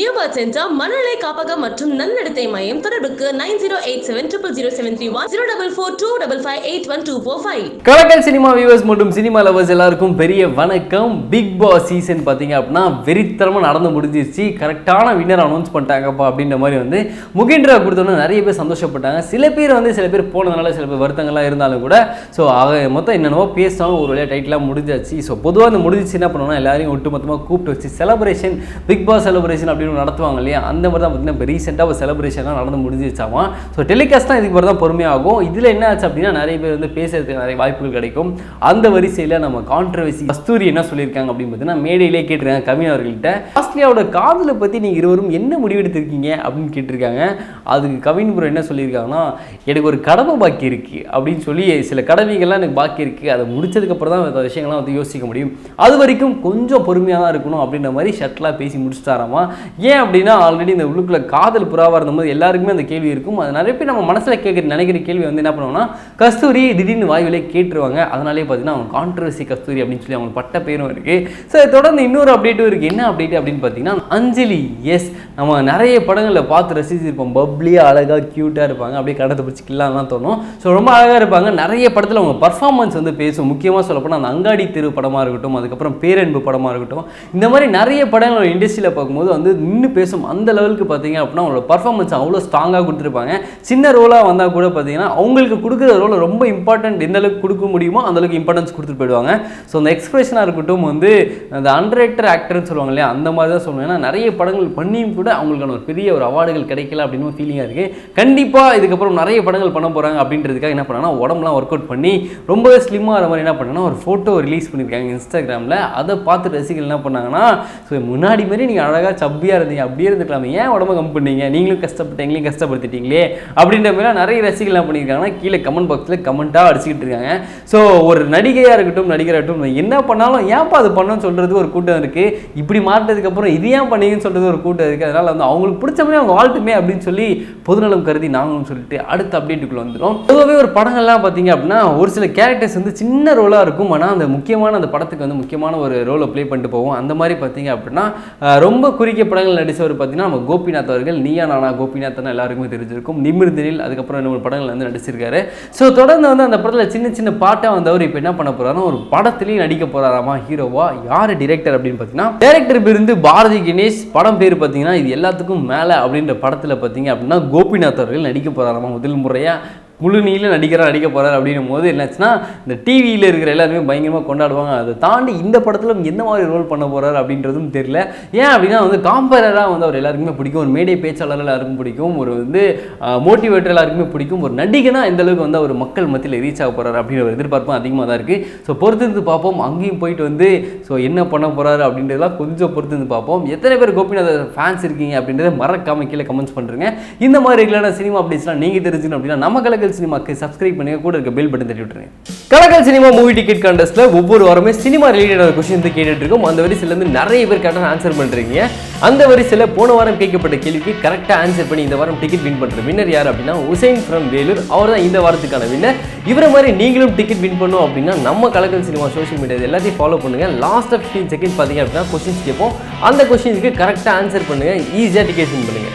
New birth centre மனநிலை காப்பகம் மற்றும் நன்னடத்தை மையம். தொடர்புக்கு nine zero eight seven triple zero seven three one. Zero double four two double five eight one two four five. Kalakkal cinema viewers மற்றும் cinema lovers எல்லாருக்கும் பெரிய வணக்கம். பிக் பாஸ் சீசன் பார்த்தீங்க அப்படின்னா வெறித்தனமாக நடந்து முடிஞ்சிருச்சு. கரெக்டான வின்னர் அனௌன்ஸ் பண்ணிட்டாங்கப்பா அப்படின்ற மாதிரி வந்து முகின்றா கொடுத்தோன்னே நிறைய பேர் சந்தோஷப்பட்டாங்க. சில பேர் வந்து சில பேர் போனதுனால சில பேர் வருத்தங்கள்லாம் இருந்தாலும் கூட ஸோ ஆக மொத்தம் என்னென்னவோ பேசினாலும் ஒரு வழியாக டைட்டிலாக முடிஞ்சாச்சு. ஸோ பொதுவாக அந்த முடிஞ்சிச்சு என்ன பண்ணுவோம்னா எல்லாரையும் ஒட்டுமொத்தமாக கூப்பிட்டு வச்சு செலப்ரேஷன் பிக் பாஸ் செலிப்ரேஷன் அப்படின்னு நடத்துவாங்க இல்லையா? அந்த மாதிரி தான் பார்த்தீங்கன்னா இப்போ ரீசெண்டாக ஒரு செலிப்ரேஷன்லாம் நடந்து முடிஞ்சிருச்சாமா? ஸோ டெலிகாஸ்ட் தான் இதுக்கு மாதிரி தான் பொறுமையாகும். இதில் என்ன ஆச்சு அப்படின்னா நிறைய பேர் வந்து பேசுறதுக்கு நிறைய வாய்ப்புகள் கிடைக்கும். அந்த வரிசையில் நம்ம கான்ட்ரவர்சி கஸ்தூரி என்ன சொல்லியிருக்காங்க அப்படின்னு பார்த்தீங்கன்னா மேடையிலே கேட்டிருக்காங்க கவின் அவர்கள்ட்ட. ஆஸ்திரேலியாவோட காதலை பற்றி நீங்கள் இருவரும் என்ன முடிவெடுத்திருக்கீங்க அப்படின்னு கேட்டிருக்காங்க. அதுக்கு கவின் புரம் என்ன சொல்லியிருக்காங்கன்னா எனக்கு ஒரு கடமை பாக்கி இருக்குது அப்படின்னு சொல்லி சில கடமைகள்லாம் எனக்கு பாக்கி இருக்குது அதை முடிச்சதுக்கப்புறம் தான் அந்த விஷயங்கள்லாம் வந்து யோசிக்க முடியும். அது வரைக்கும் கொஞ்சம் பொறுமையாக தான் இருக்கணும் அப்படின்ற மாதிரி ஷர்ட்லாம் பேசி முடிச்சுட்டாராமா? ஏன் அப்படின்னா ஆல்ரெடி இந்த உள்ளுக்குள்ள காதல் புறாவாக இருந்தபோது எல்லாருக்குமே அந்த கேள்வி இருக்கும். அது நிறைய பேர் நம்ம மனசில் கேட்குற நினைக்கிற கேள்வி வந்து என்ன பண்ணுவோம்னா கஸ்தூரி திடீர்னு வாய்விலே கேட்டுருவாங்க. அதனாலே பார்த்தீங்கன்னா அவங்க கான்ட்ரவர்சி கஸ்தூரி அப்படின்னு சொல்லி அவங்களுக்கு பட்ட பேரும் இருக்குது ஸோ தொடர்ந்து இன்னொரு அப்டேட்டும் இருக்குது என்ன அப்டேட் அப்படின்னு பார்த்தீங்கன்னா அஞ்சலி எஸ் நம்ம நிறைய படங்களில் பார்த்து ரசிச்சிருப்போம். பப்ளியாக அழகாக க்யூட்டாக இருப்பாங்க. அப்படியே கடத்தை பிடிச்சி கில்லாம்லாம் தோணும். ஸோ ரொம்ப அழகாக இருப்பாங்க. நிறைய படத்தில் அவங்க பர்ஃபார்மன்ஸ் வந்து பேசும். முக்கியமாக சொல்லப்போனால் அந்த அங்காடி தெரு படமாக இருக்கட்டும் அதுக்கப்புறம் பேரன்பு படமாக இருக்கட்டும். இந்த மாதிரி நிறைய படங்கள் இண்டஸ்ட்ரியில் பார்க்கும்போது வந்து நின்று பேசும் அந்த லெவலுக்கு பார்த்தீங்க அப்படின்னா அவங்களோட பர்ஃபார்மன்ஸ் அவ்வளோ ஸ்ட்ராங்காக கொடுத்துருப்பாங்க. சின்ன ரோலாக வந்தால் கூட பார்த்தீங்கன்னா அவங்களுக்கு கொடுக்குற ரோல் ரொம்ப இம்பார்ட்டன்ட் எந்த அளவுக்கு கொடுக்க முடியுமோ அந்தளவுக்கு இம்பார்ட்டன்ஸ் கொடுத்துட்டு போயிடுவாங்க. ஸோ அந்த எக்ஸ்பிரஷனாக இருக்கட்டும் வந்து அந்த அண்டரேக்டர் ஆக்டர்னு சொல்லுவாங்க இல்லையா அந்த மாதிரி தான் சொல்லுவேன் ஏன்னா நிறைய படங்கள் பண்ணியும் கூட அவங்களுக்கான ஒரு பெரிய ஒரு அவார்டுகள் கிடைக்கல அப்படின்னு ஃபீலிங்காக இருக்குது கண்டிப்பாக இதுக்கப்புறம் நிறைய படங்கள் பண்ண போகிறாங்க அப்படின்றதுக்காக என்ன பண்ணாங்கன்னா உடம்புலாம் ஒர்க் அவுட் பண்ணி ரொம்பவே ஸ்லிம்மாக மாதிரி என்ன பண்ணாங்கன்னா ஒரு ஃபோட்டோ ரிலீஸ் பண்ணியிருக்காங்க இன்ஸ்டாகிராமில் அதை பார்த்து ரசிகர்கள் என்ன பண்ணாங்கன்னா ஸோ முன்னாடி மாதிரி நீங்கள் அழகாக சப்பியாக இருந்தீங்க அப்படியே இருந்துக்கலாமே. ஏன் உடம்ப கம் பண்ணீங்க? நீங்களும் கஷ்டப்பட்டு எங்களையும் கஷ்டப்படுத்திட்டீங்களே? அப்படின்ற மாதிரி நிறைய ரசிகர்கள் என்ன பண்ணியிருக்காங்கன்னா கீழே கமெண்ட் பாக்ஸில் கமெண்ட்டாக அடிச்சுக்கிட்டு இருக்காங்க. ஸோ ஒரு நடிகையாக இருக்கட்டும் நடிகராக இருக்கட்டும் என்ன பண்ணாலும் ஏன்ப்பா அது பண்ணணும்னு சொல்கிறது ஒரு கூட்டம் இருக்குது இப்படி மாறினதுக்கப்புறம் இது ஏன் பண்ணீங்கன்னு சொல்கிறது ஒரு கூட்டம் இருக்குது அதனால் வந்து அவங்களுக்கு பிடிச்ச மாதிரி அவங்க வாழ்த்துமே அப்படின்னு சொல்லி பொதுநலம் கருதி நாங்களும் சொல்லிட்டு அடுத்த அப்டேட்டுக்குள்ளே வந்துடும் பொதுவாகவே ஒரு படங்கள்லாம் பார்த்தீங்க அப்படின்னா ஒரு சில கேரக்டர்ஸ் வந்து சின்ன ரோலாக இருக்கும். ஆனால் அந்த முக்கியமான அந்த படத்துக்கு வந்து முக்கியமான ஒரு ரோலை ப்ளே பண்ணிட்டு போவோம். அந்த மாதிரி பார்த்தீங்க அப்படின்னா ரொம்ப குறிக்கப்பட படங்கள் நடித்தவர் பார்த்தீங்கன்னா நம்ம கோபிநாத் அவர்கள் நீயா நானா கோபிநாத்னா எல்லாருக்குமே தெரிஞ்சிருக்கும். நிமிர்ந்தனில் அதுக்கப்புறம் இன்னொரு படங்கள் வந்து நடிச்சிருக்காரு. ஸோ தொடர்ந்து வந்து அந்த படத்தில் சின்ன சின்ன பாட்டாக வந்தவர் இப்போ என்ன பண்ண போறாருன்னா ஒரு படத்துலேயும் நடிக்க போறாராமா ஹீரோவா யார் டிரெக்டர் அப்படின்னு பார்த்தீங்கன்னா டேரக்டர் இருந்து பாரதி கணேஷ் படம் பேர் பார்த்தீங்கன்னா இது எல்லாத்துக்கும் மேலே அப்படின்ற படத்தில் பார்த்தீங்க அப்படின்னா கோபிநாத் அவர்கள் நடிக்க போறாராமா முதல் முறையாக முழு நீல நடிகராக நடிக்க போகிறார் அப்படின்னும் போது என்னாச்சுன்னா இந்த டிவியில் இருக்கிற எல்லாருமே பயங்கரமாக கொண்டாடுவாங்க. அதை தாண்டி இந்த படத்தில் எந்த மாதிரி ரோல் பண்ண போகிறார் அப்படின்றதும் தெரியல. ஏன் அப்படின்னா வந்து காம்பரராக வந்து அவர் எல்லாருக்குமே பிடிக்கும். ஒரு மேடை பேச்சாளர் எல்லாருக்கும் பிடிக்கும். ஒரு வந்து மோட்டிவேட்டர் எல்லாருக்குமே பிடிக்கும். ஒரு நடிகனா எந்த அளவுக்கு வந்து அவர் மக்கள் மத்தியில் ரீச் ஆக போகிறார் அப்படின்ற ஒரு எதிர்பார்ப்பும் அதிகமாக தான் இருக்குது ஸோ பொறுத்திருந்து பார்ப்போம். அங்கேயும் போயிட்டு வந்து ஸோ என்ன பண்ண போகிறாரு அப்படின்றதெல்லாம் கொஞ்சம் பொறுத்திருந்து பார்ப்போம். எத்தனை பேர் கோபிநாத் ஃபேன்ஸ் இருக்கீங்க அப்படின்றத மறக்காம கீழே கமெண்ட்ஸ் பண்ணுறேங்க இந்த மாதிரி ரெகுலரான சினிமா அப்டேட்ஸ்லாம் நீங்கள் தெரிஞ்சுக்கணும் அப்படின்னா நம்ம கலக்கல் சினிமாக்கு சப்ஸ்கிரைப் பண்ணுங்க. கூட இருக்க பெல் பட்டன் தட்டி விட்டுருங்க. கலக்கல் சினிமா மூவி டிக்கெட் கண்டஸ்ட்ல ஒவ்வொரு வாரமே சினிமா ரிலேட்டட் கொஸ்டின் கேட்டுட்டு இருக்கோம். அந்த வரிசையில இருந்து நிறைய பேர் கரெக்டாக ஆன்சர் பண்றீங்க. அந்த வரிசையில் போன வாரம் கேட்கப்பட்ட கேள்விக்கு கரெக்டாக ஆன்சர் பண்ணி இந்த வாரம் டிக்கெட் வின் பண்ற வின்னர் யார் அப்படின்னா உசைன் ஃப்ரம் வேலூர். அவர் தான் இந்த வாரத்துக்கான வின்னர் இவரை மாதிரி நீங்களும் டிக்கெட் வின் பண்ணும் அப்படின்னா நம்ம கலக்கல் சினிமா சோஷியல் மீடியா எல்லாத்தையும் ஃபாலோ பண்ணுங்க. லாஸ்ட் ஃபிஃப்டீன் செகண்ட் பார்த்தீங்க அப்படின்னா கொஸ்டின்ஸ் கேட்போம். அந்த கொஸ்டின்ஸ்க்கு கரெக்டாக ஆன்சர் பண்ணுங்க. ஈஸியாக டிக்கெட் வின் பண்ணுங்க.